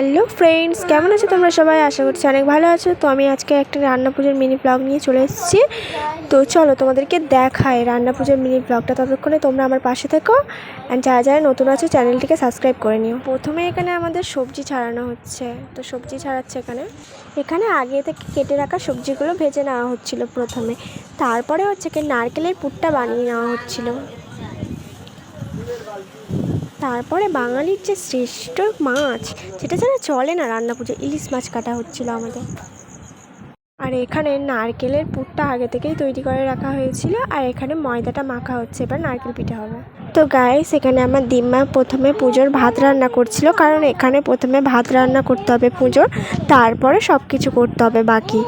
Hello friends, কেমন আছো তোমরা সবাই? আশা করছি অনেক ভালো আছো। তো আমি আজকে একটা রান্না পুজোর মিনি ব্লগ নিয়ে চলে এসেছি। তো চলো তোমাদেরকে দেখায় রান্না পুজোর মিনি ব্লগটা ততক্ষণে তোমরা আমার পাশে থেকো। অ্যান্ড যারা যারা নতুন আছো, চ্যানেলটিকে সাবস্ক্রাইব করে নিও। প্রথমে এখানে আমাদের সবজি ছাড়ানো হচ্ছে। তো সবজি ছাড়াচ্ছে এখানে। এখানে আগে থেকে কেটে রাখা সবজিগুলো ভেজে নেওয়া হচ্ছিল প্রথমে। তারপরে হচ্ছে কি নারকেলের পুরটা বানিয়ে নেওয়া হচ্ছিল। তারপরে বাঙালির যে শ্রেষ্ঠ মাছ যেটা ছাড়া চলে না রান্না পুজো। ইলিশ মাছ কাটা হচ্ছিল আমাদের। আর এখানে নারকেলের পুরটা আগে থেকেই তৈরি করে রাখা হয়েছিল, আর এখানে ময়দাটা মাখা হচ্ছে। এবার নারকেল পিঠে হবে। তো গায়ে সেখানে আমার দিম্মা প্রথমে পুজোর ভাত রান্না করছিল, কারণ এখানে প্রথমে ভাত রান্না করতে হবে পুজোর, তারপরে সব কিছু করতে হবে বাকি।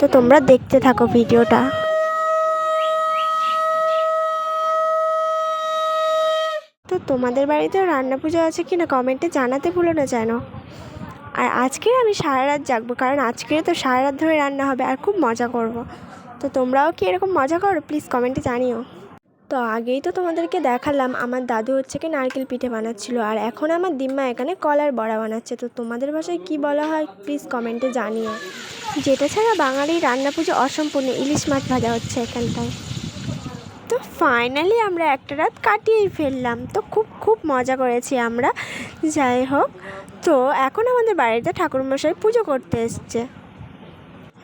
তো তোমরা দেখতে থাকো ভিডিওটা। তো তোমাদের বাড়িতেও রান্না পুজো আছে কি না কমেন্টে জানাতে ভুলো না যেন। আর আজকে আমি সারা রাত জাগবো, কারণ আজকে তো সারা রাত ধরে রান্না হবে আর খুব মজা করব। তো তোমরাও কি এরকম মজা করো? প্লিজ কমেন্টে জানিও। তো আগেই তো তোমাদেরকে দেখালাম, আমার দাদু হচ্ছে কি নারকেল পিঠে বানাচ্ছিল, আর এখন আমার দিম্মা এখানে কলার বড়া বানাচ্ছে। তো তোমাদের ভাষায় কি বলা হয় প্লিজ কমেন্টে জানিও। যেটা ছাড়া বাঙালির রান্না পুজো অসম্পূর্ণ, ইলিশ মাছ ভাজা হচ্ছে এখানটায়। তো ফাইনালি আমরা একটা রাত কাটিয়েই ফেললাম। তো খুব খুব মজা করেছি আমরা। যাই হোক, তো এখন আমাদের বাড়িতে ঠাকুরমশাই পুজো করতে এসছে।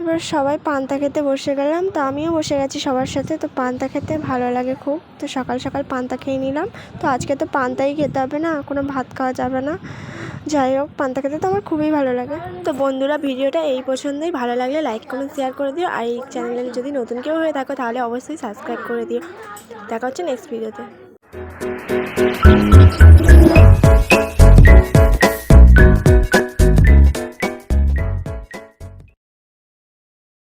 এবার সবাই পান্তা খেতে বসে গেলাম। তো আমিও বসে গেছি সবার সাথে। তো পান্তা খেতে ভালো লাগে খুব। তো সকাল সকাল পান্তা খেয়ে নিলাম। তো আজকে তো পান্তাই খেতে হবে না, কোনো ভাত খাওয়া যাবে না। যাই হোক, পান্তা খেতে তো আমার খুবই ভালো লাগে। তো বন্ধুরা, ভিডিওটা এই পছন্দই। ভালো লাগলে লাইক কমেন্ট শেয়ার করে দিও। আর এই চ্যানেলে যদি নতুন কেউ হয়ে থাকো, তাহলে অবশ্যই সাবস্ক্রাইব করে দিও। দেখা হচ্ছে নেক্সট ভিডিওতে